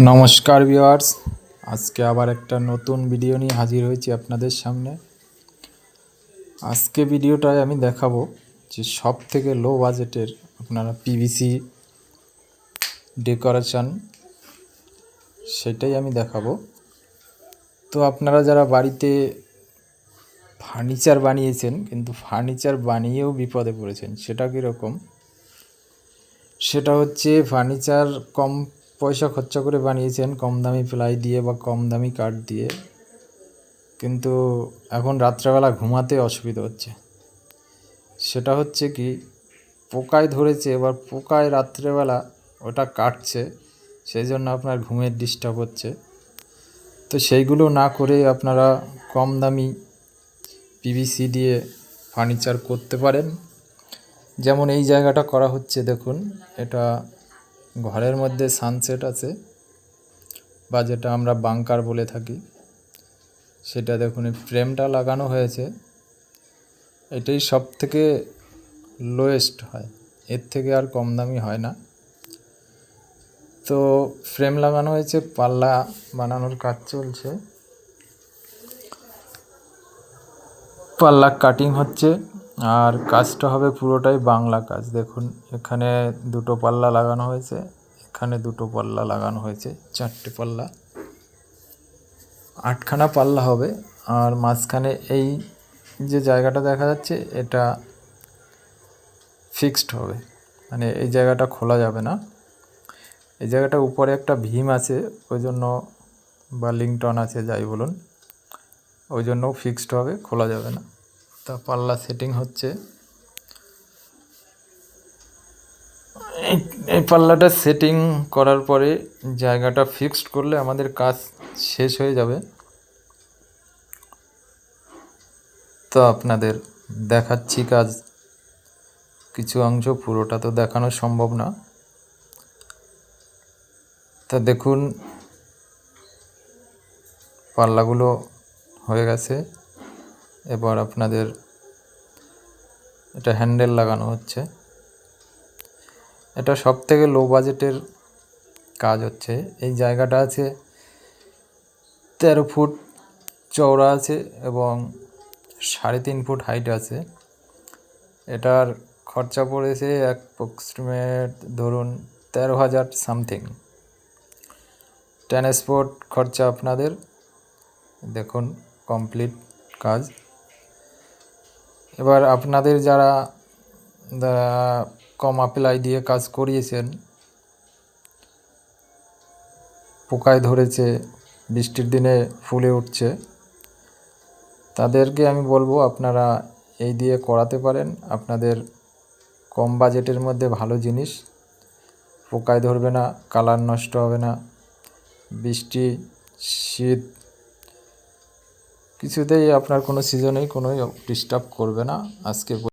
নমস্কার ভিউয়ার্স, আজকে আবার একটা নতুন ভিডিও নিয়ে হাজির হয়েছি আপনাদের সামনে। আজকে ভিডিওটায় আমি দেখাবো যে সব থেকে লো বাজেটের আপনারা পিভিসি ডেকোরেশন সেটাই আমি দেখাবো। তো আপনারা যারা বাড়িতে ফার্নিচার বানিয়েছেন, কিন্তু ফার্নিচার বানিয়েও বিপদে পড়েছেন, সেটা কীরকম? সেটা হচ্ছে ফার্নিচার কম পয়সা খরচা করে বানিয়েছেন, কম দামি প্লাই দিয়ে বা কম দামি কাঠ দিয়ে। কিন্তু এখন রাত্রেবেলা ঘুমাতে অসুবিধা হচ্ছে। সেটা হচ্ছে কি, পোকায় ধরেছে, এবার পোকায় রাত্রেবেলা ওটা কাটছে সেই জন্য আপনার ঘুমের ডিস্টার্ব হচ্ছে। তো সেইগুলো না করে আপনারা কম দামি পিভিসি দিয়ে ফার্নিচার করতে পারেন। যেমন এই জায়গাটা করা হচ্ছে, দেখুন, এটা ঘরের মধ্যে সানসেট আছে, বা যেটা আমরা বাংকার বলে থাকি, সেটা দেখুন ফ্রেমটা লাগানো হয়েছে। এটাই সব থেকে লোয়েস্ট হয়, এর থেকে আর কম দামি হয় না। তো ফ্রেম লাগানো হয়েছে, পাল্লা বানানোর কাজ চলছে। পাল্লা কাটিং হচ্ছে। আর কাজটা হবে পুরোটাই বাংলা কাজ। দেখুন, এখানে দুটো পাল্লা লাগানো হয়েছে, এখানে দুটো পাল্লা লাগানো হয়েছে, চারটে পাল্লা। আটখানা পাল্লা হবে, আর মাঝখানে এই যে জায়গাটা দেখা যাচ্ছে, এটা ফিক্সড হবে। মানে এই জায়গাটা খোলা যাবে না। এই জায়গাটা উপরে একটা ভীম আছে, ওই জন্য বা লিংটন আছে, যাই বলুন, ওই জন্য ফিক্সড হবে, খোলা যাবে না। তা পাল্লা সেটিং হচ্ছে। এই- পাল্লাটা সেটিং করার পরে জায়গাটা ফিক্সড করলে আমাদের কাজ শেষ হয়ে যাবে। তো আপনাদের দেখাচ্ছি কাজ। কিছু অংশ পুরোটা তো দেখানো সম্ভব না। তা দেখুন, পাল্লাগুলো হয়ে গেছে। এবার আপনাদের এটা হ্যান্ডেল লাগানো হচ্ছে। এটা সব থেকে লো বাজেটের কাজ হচ্ছে। এই জায়গাটা আছে তেরো ফুট চওড়া আছে এবং সাড়ে তিন ফুট হাইট আছে। এটার খরচা পড়েছে অ্যাপ্রক্সিমেট ধরুন তেরো হাজার সামথিং ট্রান্সপোর্ট খরচা আপনাদের, দেখুন কমপ্লিট কাজ। এবার আপনাদের যারা কম অ্যাপ্লাই দিয়ে কাজ করিয়েছেন, পোকায় ধরেছে, বৃষ্টির দিনে ফুলে উঠছে, তাদেরকে আমি বলব আপনারা এই দিয়ে করাতে পারেন। আপনাদের কম বাজেটের মধ্যে ভালো জিনিস। পোকায় ধরবে না, কালার নষ্ট হবে না। বৃষ্টি, শীত কিছুতেই আপনার কোনো সিজনেই কোনোই ডিস্টার্ব করবে না। আজকে